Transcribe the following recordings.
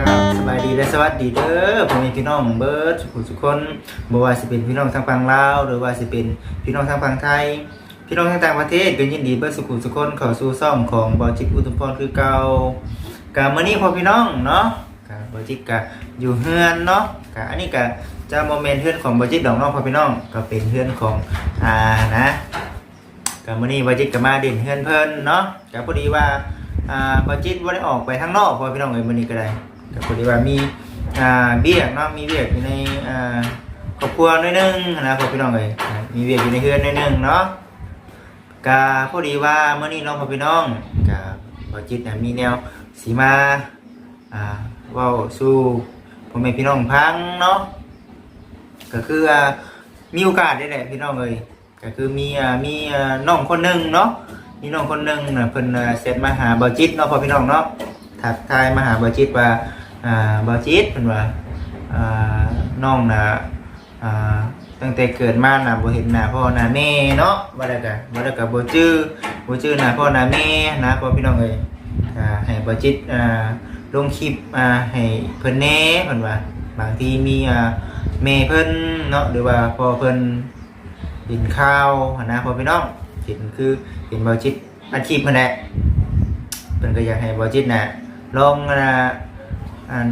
ครัสบายดีสวัสดีเด้อพ่อแม่พี่น้องเบิร์ดทุกทุกคนบ่ว่าสิเป็นพี่น้องทางฝั่งลาวหรือว่าสิเป็นพี่น้องทางฝั่งไทย พี่น้องทางต่างประเทศก็ยินดีเบิร์ดสุขุทุกคนเข้าสู่ซ่องของบอจิกอุทุมพรคือเก่ากะมื้อนี้พอพี่น้องเนาะกะบอจิกกะอยู่เฮือนเนาะกะอันนี้กะจะโมเมนต์เฮือนของบอจิกดอกน้องพอพี่น้องก็เป็นเฮือนของอ่านะกะมื้อนี้บอจิกก็มาเด่นเฮือนเพิ่นเนาะกะพอดีว่าอ่าบอจิกบ่ได้ออกไปข้างนอกพอพี่น้องเอ้ยมื้อนี้ก็ได้ก็พอดีว่ามีอ่าเบียกเนาะมีเบียกอยู่ในอ่าครอบครัวน้อยนึงนะพอพี่น้องเอ้ยมีเบียกอยู่ในเฮือนน้อยนึงเนาะ ก็พอดีว่าเมื่อนี้น้องพ่อพี่น้องก็บ่จิตน่ะมีแนวสีมาอ่าเว้าสู่พ่อแม่พี่น้องพังเนาะก็คือมีโอกาสได้แหละพี่น้องเอ้ยก็คือมีมีน้องคนหนึ่งเนาะมีน้องคนหนึงน่ะเพิ่นเสร็จมาหาบ่จิตเนาะพ่อพี่น้องเนาะทักทายมาหาบอจิตว่าอ่าบอจิตเป็นว่าอ่าน้องนะ อ่าตั้งแต่เกิดมานะบ่เห็นหน้าพ่อหน้าแม่เนาะบ่ได้ก็บ่ได้ก็บ่จื้อบ่จื้อหน้าพ่อหน้าแม่นะพ่อพี่น้องเอ้ยอ่าให้บอจิตอ่าลงคลิปอ่าให้เพิ่นแหน่เพิ่นว่าบางทีมีอ่าแม่เพิ่นเนาะหรือว่าพ่อเพิ่นกินข้าวหนะพ่อพี่น้องเห็นคือเห็นบอจิตอาชีพเพิ่นแหละเพิ่นก็อยากให้บอจิตน่ะลงอ่าอัน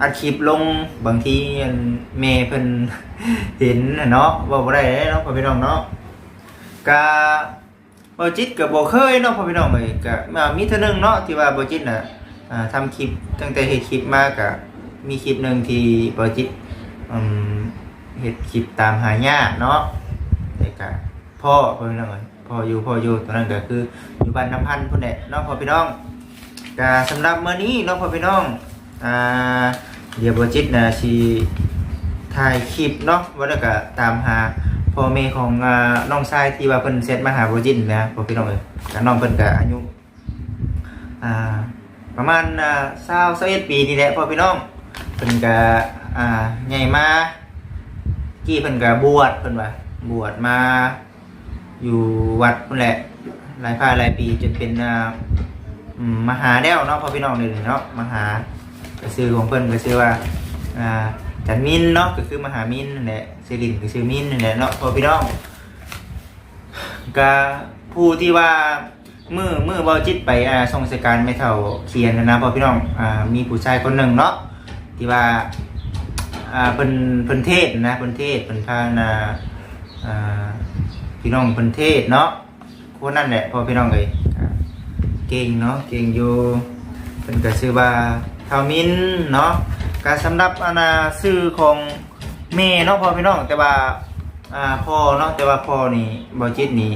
อัดคลิปลงบางทีอันแม่เพิ่นเห็นเนาะว่าบ่ได้เนาะพ่อพี่น้องเนาะก็บอจิตก็บ่เคยเนาะพ่อพี่น้องเอ้ยก็มามีเท่านึงเนาะที่ว่าบอจิตน่ะอ่าทำคลิปตั้งแต่เฮ็ดคลิปมาก็มีคลิปหนึ่งที่บอจิตอืมเฮ็ดคลิปตามหาญาเนาะแต่ก็พ่อพ่อพี่น้องเอ้ยพ่ออยู่พ่ออยู่ตอนนั้นก็คืออยู่บ้านน้ำพันพุ่นแหละเน้องพ่อพี่น้องก็สำหรับมื้อนี้เน้องพ่อพี่น้อง อ่าเดี๋ยวบัวจิตนะสิถ่ายคลิปเนาะว่าแล้วก็ตามหาพ่อแม่ของอ่าน้องชายที่ว่าเพิ่นเซตมาหาบัวจิตนะพ่อพี่น้องเอ้ยก็น้องเพิ่นก็อายุอ่าประมาณอ่า20 21ปีนี่แหละพ่อพี่น้องเพิ่นก็อ่าใหญ่มากี้เพิ่นก็บวชเพิ่นว่าบวชมาอยู่วัดนั่นแหละหลายภาหลายปีจนเป็นอ่าอืมมหาแล้วเนาะพ่อพี่น้องเลยเนาะมหา ก็ซื้อของเพิ่นก็ซื้อว่าอ่าจันมินเนาะก็คือมหามินนั่นแหละสิรินก็ซื้อมินนั่นแหละเนาะพ่อพี่น้องก็ผู้ที่ว่ามือมือเบาจิตไปอ่าทรงสการไม่เท่าเขียนนะนะพ่อพี่น้องอ่ามีผู้ชายคนหนึ่งเนาะที่ว่าอ่าเพิ่นเพิ่นเทศนะเพิ่นเทศเพิ่นพานาอ่าพี่น้องเพิ่นเทศเนาะคนนั่นแหละพอพี่น้องเลยเก่งเนาะเก่งอยู่เพิ่นก็ชื่อว่า เทามินเนาะก็สำหรับอาณาชื่อของแม่เนาะพ่อพี่น้องแต่ว่าอ่าพ่อเนาะแต่ว่าพ่อนี่บ่จิตนี่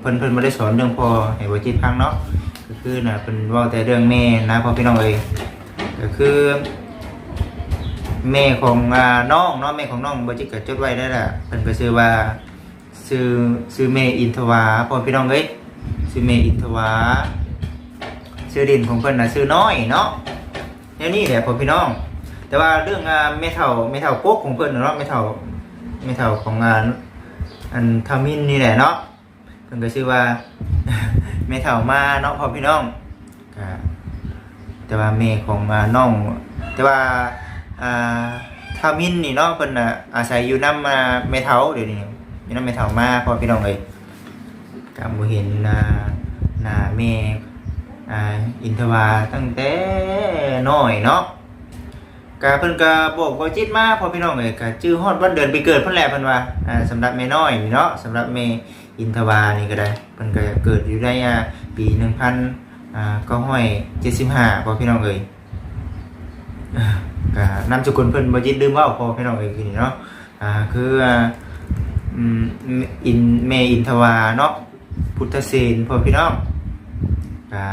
เพิ่นเพิ่นบ่ได้สอนเรื่องพ่อให้บ่จิตฟังเนาะก็คือน่ะเพิ่นเว้าแต่เรื่องแม่นะพ่อพี่น้องเอ้ยก็คือแม่ของอ่าน้องเนาะแม่ของน้องบ่จิตก็จดไว้ได้แหละเพิ่นก็ชื่อว่าซื้อซื้อเมอินทวาพ่อพี่น้องเอ้ยซื้อเมอินทวาซื้อดินของเพิ่นน่ะซื้อน้อยเนาะ แค่นี้แหละพ่อพี่น้อง แต่ว่าเรื่องเมทัลเมทัลโป๊กของเพิ่นน่ะเนาะเมทัลเมทัลของงานอันทามินนี่แหละเนาะเพิ่นก็ชื่อว่าเมทัลมาเนาะพ่อพี่น้องแต่ว่าเมของน้อง แต่ว่าอ่าทามินนี่เนาะเพิ่นน่ะอาศัยอยู่นำอ่าเมทัลเดี๋ยวนี้มีน้ำไม่เท่ามากพอพี่น้องเลยกำบูเห็นนานาเม อินทวาตั้งแต่น้อยเนาะกาเพิ่นก็บอกว่าจิตมาพอพี่น้องเลยก็ชื่อฮอดวันเดือนไปเกิดเพิ่นแหละเพิ่นว่าอ่าสำหรับแม่น้อยนี่เนาะสำหรับแม่อินทวานี่ก็ได้เพิ่นก็เกิดอยู่ได้อ่าปีหนึ่งพันอ่าก็ห้อยเจ็ดสิบห้าพอพี่น้องเลยอ่าก็นามสกุลเพิ่นบ่จิตลืมเว่าพอพี่น้องเลยคือนี่เนาะอ่าคืออ่าอืมอินเมอินทวาเนาะพุทธเสนพ่อพี่น้องอ่า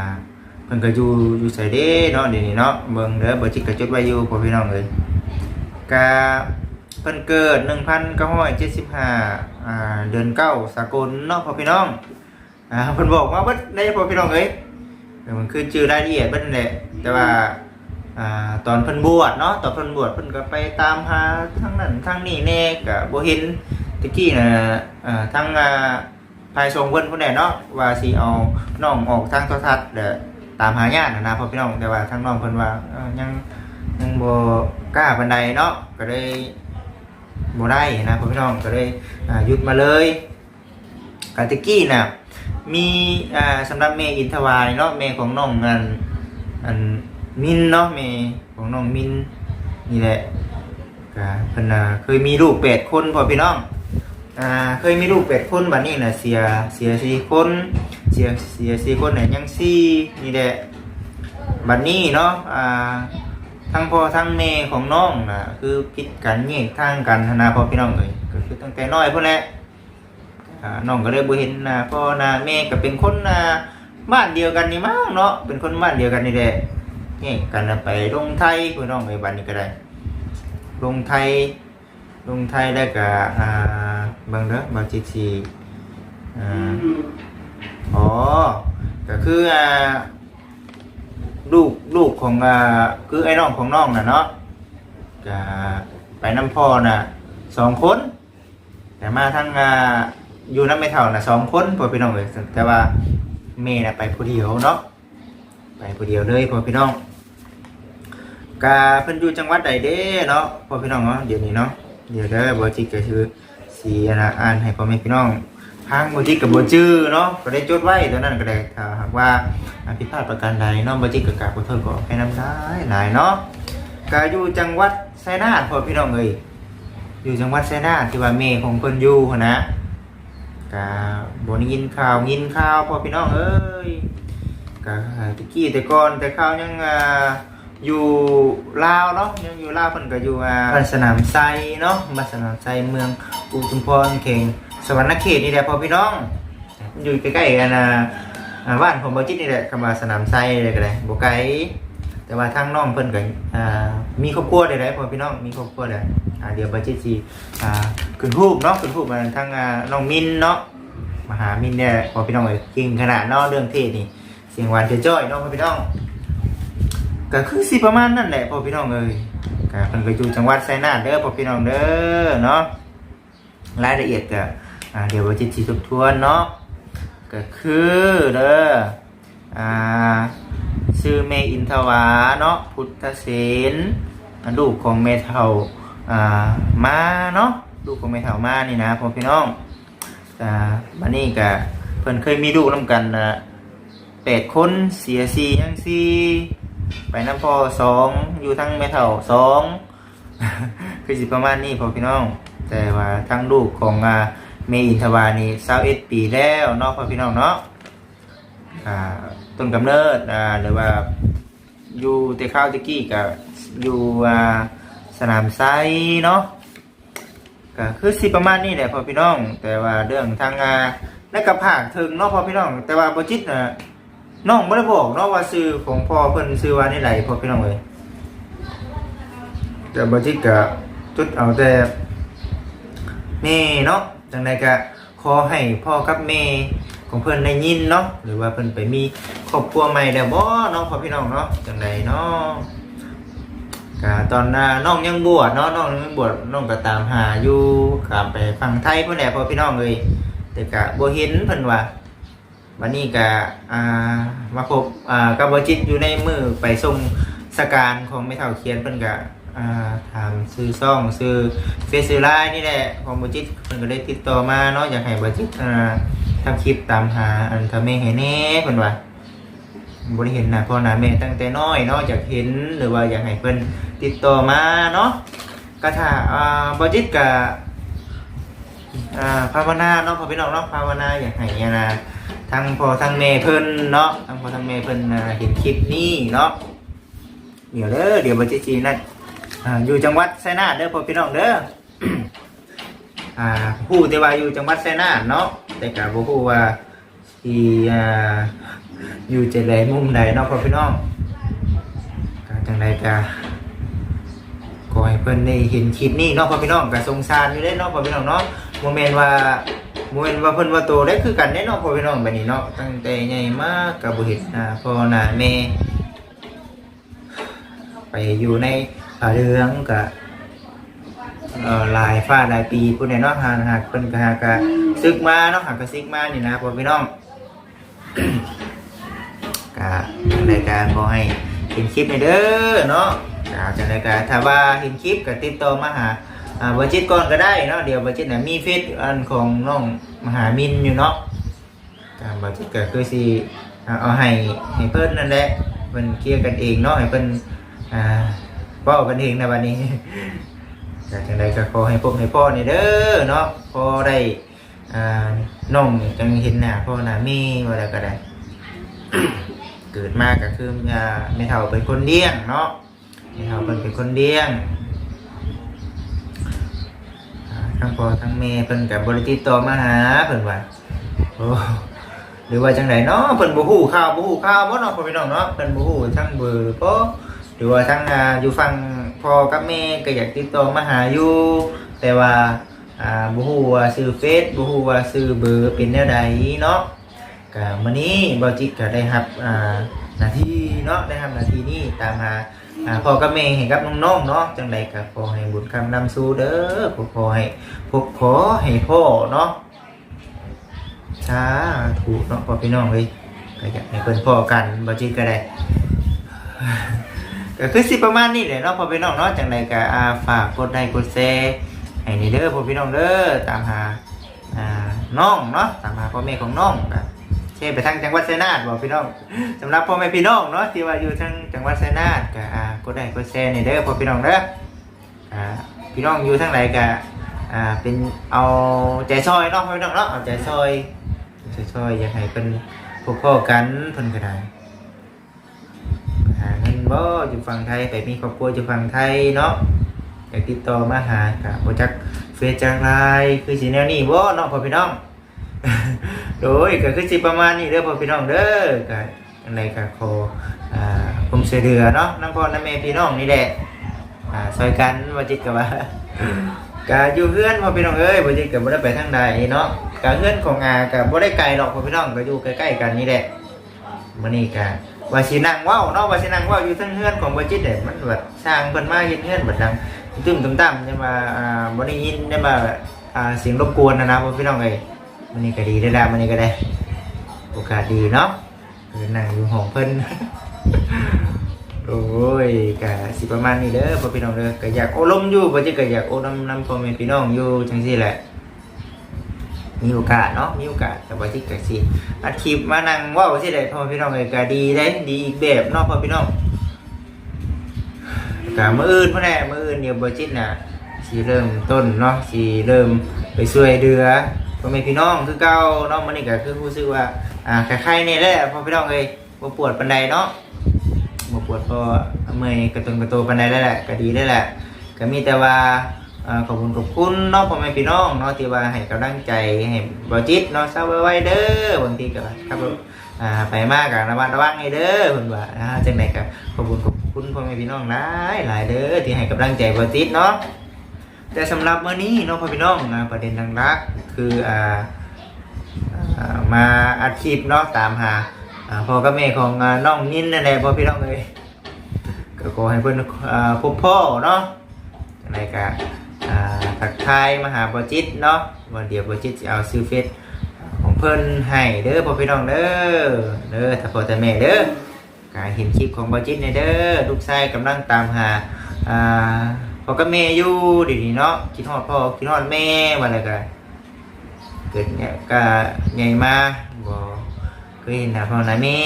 พิ่นก็อยู่อยู่ไสเด้เนาะเดี๋ยวนี้เนาะเบิ่งเด้อบ่จิกก็จดไว้อยู่พ่อพี่น้องเอ้ยกาเพิ่นเกิด 1975อ่าเดือนเก้าสากลเนาะพ่อพี่น้องอ่าเพิ่นบอกว่าเบิดได้พอพี่น้องเอ้ยมันคือชื่อรายละเอียดเบิดนั่นแหละแต่ว่าอ่าตอนเพิ่นบวชเนาะตอนเพิ่นบวชเพิ่นก็ไปตามหาทางนั้นทางนี้แน่ก็บ่เห็นตะกี้น่ะอ่าทางอ่าภายทรงเพิ่นผู้ใดเนาะว่าสิเอาน้องออกทางโทรทัศน์เด้อ ตามหาญาติน่ะนะพ่อพี่น้องแต่ว่าทางน้องเพิ่นว่าเอ้ายังยังบ่กล้าปานใดเนาะก็เลยบ่ได้นะพ่อพี่น้องก็เลยหยุดมาเลยกาตะกี้น่ะมีอ่าสำหรับเมย์อินทวายเนาะเมย์ของน้องอันอันมินเนาะเมย์ของน้องมินนี่แหละก็เพิ่นน่ะเคยมีลูกแปดคนพ่อพี่น้องอ่าเคยมีลูกแปดคนบัดนี้น่ะเสียเสียสี่คน เสียเสียสี่คนน่ะยังสี่นี่แหละบัดนี้เนาะอ่าทั้งพ่อทั้งแม่ของน้องน่ะคือพิดกันแยกทางกันนนะพ่อพี่น้องเอ้ยก็คือตั้งแต่น้อยพุ่นแหละอ่าน้องก็เลยบ่เห็นน้าพ่อหน้าแม่ก็เป็นคนน้าบ้านเดียวกันนี่มั้งเนาะเป็นคนบ้านเดียวกันนี่แหละนี่กันนะไปลงไทยพี่น้องไปบ้านนี้ก็ได้ลงไทยลงไทยแล้วก็อ่าบิ่งเด้อบางทีสิอ่า อ๋อก็คืออ่าลูกลูกของอ่าคือไอ้น้องของน้องน่ะเนาะก็ไปน้ำพ่อน่ะสองคน แต่มาทั้งอ่าอยู่น้ำไม่เท่าน่ะสองคนพอพี่น้องเลยแต่ว่าเมย์น่ะไปผู้เดียวเนาะไปผู้เดียวเลยพอพี่น้องกาเพิ่นอยู่จังหวัดใดเด้เนาะพอพี่น้องเนาะเดี๋ยวนี้เนาะเดี๋ยวเด้บอจิกก็คือสีนะอ่านให้พ่อแม่พี่น้อง ทางบอจิกกับบจื้อเนาะก็ได้จดไว้ตอนนั้นก็ได้ถ้าหากว่าอ่าผิดพลาดประการใดเนาะบอจิกกับกาบขอโทษก็ให้น้ำได้หลายเนาะกาอยู่จังหวัดไซนาทพอพี่น้องเอ้ยอยู่จังหวัดไซนาทที่ว่าเมย์ของเพิ่นอยู่นะกะบ่ได้ยินข่าวยินข่าวพอพี่น้องเอ้ยกะตะกี้แต่ก่อนแต่ข่าวยังอ่าอยู่ลาวเนาะยังอยู่ลาวเพิ่นก็อยู่อ่าบ้านสนามไซเนาะบ้านสนามไซเมืองอุทุมพรเขง สวรรณเขตนี่แหละพ่อพี่น้อง อยู่ใกล้ๆกันนะอ่าบ้านผมบ่จิตนี่แหละคำว่าสนามไซเลยก็ได้บ่ไกแต่ว่าทางน้องเพิ่นก็อ่ามีครอบครัวได้ๆพ่อพี่น้องมีครอบครัวแล้เดี๋ยวบัจจิจีอ่าขึ้นรูปเนาะขึ้นรูปมาทางน้องมินเนาะมาหามินเนี่ยพอพี่น้องเอ้ยก่งขนาดเนาะเรื่องเทศนี่เสียงหวานเจ้จ้อยเนาะพอพี่น้องก็คือสิประมาณนั่นแหละพอพี่น้องเอ้ยก็เพิ่นก็อยู่จังหวัดไซนาเด้อพอพี่น้องเด้อเนาะรายละเอียดก็ อ่าเดี๋ยวบัจจิจีทบทวนเนาะก็คือเด้ออ่าชื่อเมอินทวาเนาะพุทธเสนลูกของเมเทาอ่ามาเนาะลูกของแม่เฒ่ามานี่นะพ่อพี่น้องอ่ามานี่กะเพิ่นเคยมีลูกนํกันนะแปดคนเสียสี่ยังสี่ไปน้ำพ่อสองอยู่ทั้งแม่เฒ่าสองคือสิประมาณนี้พ่อพี่น้อง แต่ว่าทั้งลูกของอ่า เมอินทวานี่21ปีแล้วเนาะพ่อพี่น้องเนาะอ่าต้นกำเนิดอ่าหรือว่าอยู่แต่ข้าวตะกี้กับอยู่อ่าสนามไซเนาะก็คือสิประมาณนี้แหละพอพี่น้อง แต่ว่าเรื่องทางงานและกับภาคถึงเนาะพอพี่น้อง แต่ว่าบจิตนะน้องไม่ได้บอกเนาะว่าซื้อของพ่อเพิ่นซื้อว่านี่ไหลพอพี่น้องเลยแต่บจิตก็จุดเอาแต่แม่เนาะ จังใดก็ขอให้พ่อกับแม่ของเพิ่อนได้ยินเนาะหรือว่าเพิ่อนไปมีครอบครัวใหม่แล้วบ่เนาะพอพี่น้องเนาะจังใดเนาะก็ตอนน้องยังบวชเนาะน้องยังบวชน้องก็ตามหาอยู่ขามไปฝั่งไทยพุ่นแหละพ่อพี่น้องเลยแต่ก็บ่เห็นเพิ่นว่าวันนี้ก็อ่ามาพบอ่ากับบ่จิตอยู่ในมือไปส่งสการของแม่เฒ่าเขียนเพิ่นก็ อ่าถามซื้อซ่องซื้อเฟซซื้อไลน์นี่แหละของบจิตเพิ่นก็ได้ติดต่อมาเนาะอยากให้บ่จิตอ่าทำคลิปตามหาอันทำแม่ให้แน่เพิ่นว่าบริเห็นหนะพ่อหน้าแม่ตั้งแต่น้อยเนาะอยากเห็นหรือว่าอยากให้เพิ่นติดต่อมาเนาะก็ถ้าอ่าบจิตกับอ่าภาวนาเนาะพอพี่น้องเนาะภาวนาอยากให้นะทั้งพ่อทั้งแม่เพิ่นเนาะทั้งพ่อทั้งแม่เพิ่นอ่าเห็นคลิปนี้เนาะเดี๋ยวเด้อเดี๋ยวบจิตจีนั่น อ่าอยู่จังหวัดไชยนาทเด้อพ่อพี่น้องเด้อ อ่าผู้แต่ว่าอยู่จังหวัดไชยนาทเนาะแต่กับบ่ฮู้ว่าที่อ่าอยู่เจริญมุมใดเนาะพ่อพี่น้องก็จังใดก็ขอให้เพิ่นได้เห็นคลิปนี้เนาะพ่อพี่น้องก็สงสารอยู่เด้เนาะพ่อพี่น้องเนาะโมเมนต์ว่าบ่แม่นว่าเพิ่นว่าโตได้คือกันแน่เนาะพ่อพี่น้องบัดนี้เนาะตั้งแต่ใหญ่มากก็บ่เห็นหน้าพ่อหน้าแม่ไปอยู่ใน ป่าเรืองก็เอ่อหลายฟ้าหลายปีพุ่นน่ะเนาะหากหากเพิ่นกหากก็ซึกมาเนาะหากก็ซึกมานี่นะพ่อพี่น้องก็จังไดก็ขอให้เห็นคลิปในเด้อเนาะก็จังไดก็ถ้าว่าเห็นคลิปก็ติดต่อมาหาอ่าบ่จิตก่อนก็ได้เนาะเดี๋ยวบ่จิตน่ะมีเฟซอันของน้องมหามินอยู่เนาะก็บ่จิตก็คือสิอ่าเอาให้ให้เพิ่นนั่นแหละเพิ่นเคลียร์กันเองเนาะให้เพิ่นอ่า เว้ากันเองในะบัดนี้ก็จังไดก็ขอให้พบให้พ่อนี่เด้อเนาะพอได้อ่าน้องจังเห็นหน้าพ่อหน้าแม่ว่าแล้วก็ได้ เกิดมาก็คืออ่าไม่เท่าเป็นคนเลี้ยงเนาะไม่เท่าเป็นเป็นคนเลี้ยงทั้งพ่อทั้งแม่เพิ่นกับบริติดต่อมาหาเพิ่นว่าโอ้หรือว่าจังไดเนาะเพิ่นบ่ฮู้ข่าวบ่ฮู้ข่าวบ่เนาะพ่อพี่น้องเนาะเพิ่นบ่ฮู้ทั้งเบอร์บ่ห รือว่าทั้งอ่าอยู่ฝั่งพ่อกับแม่ก็อยากติดต่อมาหาอยู่แต่ว่าบ่ฮู้ว่าชื่อเฟซบ่ฮู้ว่าชื่อเบอร์เป็นแนวใดเนาะก็มื้อนี้บอจิตก็ได้รับหน้าที่เนาะได้รับหน้าที่นี้ตามหาอ่าพ่อกับแม่ให้กับน้องๆเนาะจังใดก็ขอให้บุญคำนำสู่เด้อขอขอให้พบขอให้พ่อเนาะสาธุเนาะพ่อพี่น้องเฮ้ยก็อยากให้เพิ่นพ่อกันบอจิตก็ได้ ก็คือสิประมาณนี้แหละเนาะพ่อพี่น้องเนาะจังใดก็อ่าฝากกดไลค์กดแชร์ให้นี่เด้อพ่อพี่น้องเด้อตามหาอ่าน้องเนาะตามหาพ่อแม่ของน้องก็เช่ไปทางจังหวัดชัยนาทบอกพี่น้องสำหรับพ่อแม่พี่น้องเนาะที่ว่าอยู่ทางจังหวัดชัยนาทก็อ่าก็ได้ก็แชร์ในเด้อพ่อพี่น้องเด้ออ่าพี่น้องอยู่ทางไหนก็อ่าเป็นเอาใจซอยเนาะพ่อพี่น้องเนาะเอาใจซอยใจซอยอยากให้เป็นพวกพ่อกันเพิ่นก็ได้ บ่อยู่ฝั่งไทยไปมีครอบครัวอยู่ฝั่งไทยเนาะอยากติดต่อมาหาก็บ่จักเฟซจักไลน์คือสิแนวนี้บ่เนาะพ่อพี่น้องโดยก็คือสิประมาณนี้เด้อพ่อพี่น้องเด้อก็อันใดก็ขออ่าผมเสยเดือเนาะน้ำพ่อน้ำแม่พี่น้องนี่แหละอ่าซอยกันว่าจิตกับว่าก็อยู่เพื่อนพ่อพี่น้องเอ้ยว่าจิตกับบ่ได้ไปทางใดเนาะก็เพื่อนของอาก็บ่ได้ไกลหรอกพ่อพี่น้องก็อยู่ใกล้ๆกันนี่แหละมื้อนี้ก็ ว่าสินั่งว้าเนาะว่าสินั่งว้าอยู่ทั้งเฮือนของบ่จิตเด้มันแบบสร้างเพิ่นมาเฮ็ดเฮือนบัดดังตึ้มๆต่ำๆจะมาอ่าบ่ได้ยินได้มาอ่าเสียงรบกวนนะนะพี่น้องเอ้ยมันนี่ก็ดีได้แล้วมันนี่ก็ได้ โอกาสดีเนาะเออนั่งอยู่ห้องเพิ่นโอ้ยกะสิประมาณนี้เด้อพี่น้องเด้อก็อยากโอลมอยู่บ่จิก็อยากโอลมนำพ่อแม่พี่น้องอยู่จังซี่แหละ มีโอกาสเนาะมีโอกาสแต่ว่าจิก็สิอัดคลิปมานั่งว้าสิได้พ่อพี่น้องเอ้ยก็ดีได้ดีอีกแบบเนาะพ่อพี่น้องก็มื้ออื่นพุ่นแหละมื้ออื่นเดี๋ยวบ่จิตนะสิเริ่มต้นเนาะสิเริ่มไปช่วยเดือพ่อแม่พี่น้องคือเก่าเนาะมันนี่ก็คือรู้สึกว่าอ่าคล้ายๆนี่แหละพ่อพี่น้องเอ้ยบ่ปวดปานใดเนาะบ่ปวดพอเมื่อยกระตุนกระโตปานใดแล้วแหละก็ดีได้วแหละก็มีแต่ว่า ขอบคุณขอบคุณเนาะพ่อแม่พี่น้องเนาะที่ว่าให้กำลังใจให้บ่จิตเนาะเศร้าไว้เด้อบางทีก็ครับอ่าไปมากก็ระมัดระวังให้เด้อเพิ่นว่าอ่าจังไดก็ขอบคุณขอบคุณพ่อแม่พี่น้องหลายหลายเด้อที่ให้กำลังใจบ่จิตเนาะแต่สำหรับเมื้อนี้น้องพ่อพี่น้องประเด็นทางรักคืออ่าอามาอัดคลิปเนาะตามหาพ่อกับแม่ของน้องนินนั่นแหละพ่อพี่น้องเลยก็ขอให้เพิ่อ่าพบพ่อเนาะอะไรก็อ่า ทักทายมาหาบอจิตเนาะวันเดียวบอจิตจะเอาซื้อเฟซของเพิ่นให้เด้อพ่อพี่น้องเด้อเด้อถ้าพ่อแต่แม่เด้อการเห็นคลิปของบอจิตเนี่ยเด้อลูกชายกำลังตามหาอ่าพ่อกับแม่อยู่ดีๆเนาะคิดฮอดพ่อคิดฮอดแม่ว่าอะไรกันเกิดเนี่ยก็ใหญ่มาบ่เคยเห็นหน้าพ่อหน้าแม่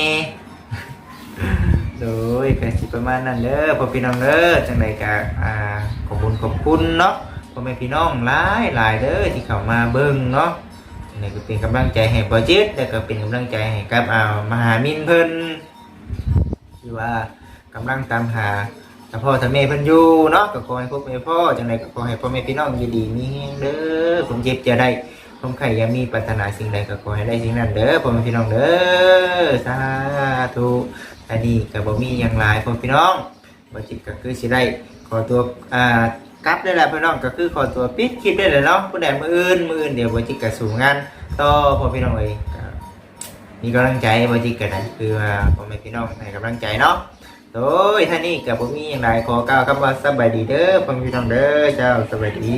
โดยก็สิประมาณนั้นเด้อพ่อพี่น้องเด้อจังใดก็อ่าขอบคุณขอบคุณเนาะ พ่อแม่พี่น้องหลายหลายเด้อที่เข้ามาเบิ่งเนาะจังใดก็เป็นกำลังใจให้บ่จิตแล้วก็เป็นกำลังใจให้กับอ่ามหามินเพิ่นที่ว่ากำลังตามหาถ้าพ่อถ้าแม่เพิ่นอยู่เนาะก็ขอให้พวกแม่พ่อจังไดก็ขอให้พ่อแม่พี่น้องอยู่ดีมีแฮงเด้อผมเจ็บจะได้ผมไข่อยามีปรารถนาสิ่งใดก็ขอให้ได้สิ่งนั้นเด้อพ่อแม่พี่น้องเด้อสาธุอันนี้ก็บ่มีหยังหลายพ่อพี่น้องบ่จิตก็คือสิได้ขอตัวอ่า กลับได้แล้วพี่น้องก็คือขอตัวปิดคลิปได้เลยเนาะผู้ใดมืออื่นมืออื่นเดี๋ยวบจิกกระสูงงานต่อพอพี่น้องเลยมีกำลังใจบจิกกันนะคือว่าพ่อแม่พี่น้องให้กำลังใจเนาะโดยท่านี้กับผมมีอย่างไรขอกล่าวคำว่าสบายดีเด้อพ่อแม่พี่น้องเด้อเจ้าสบายดี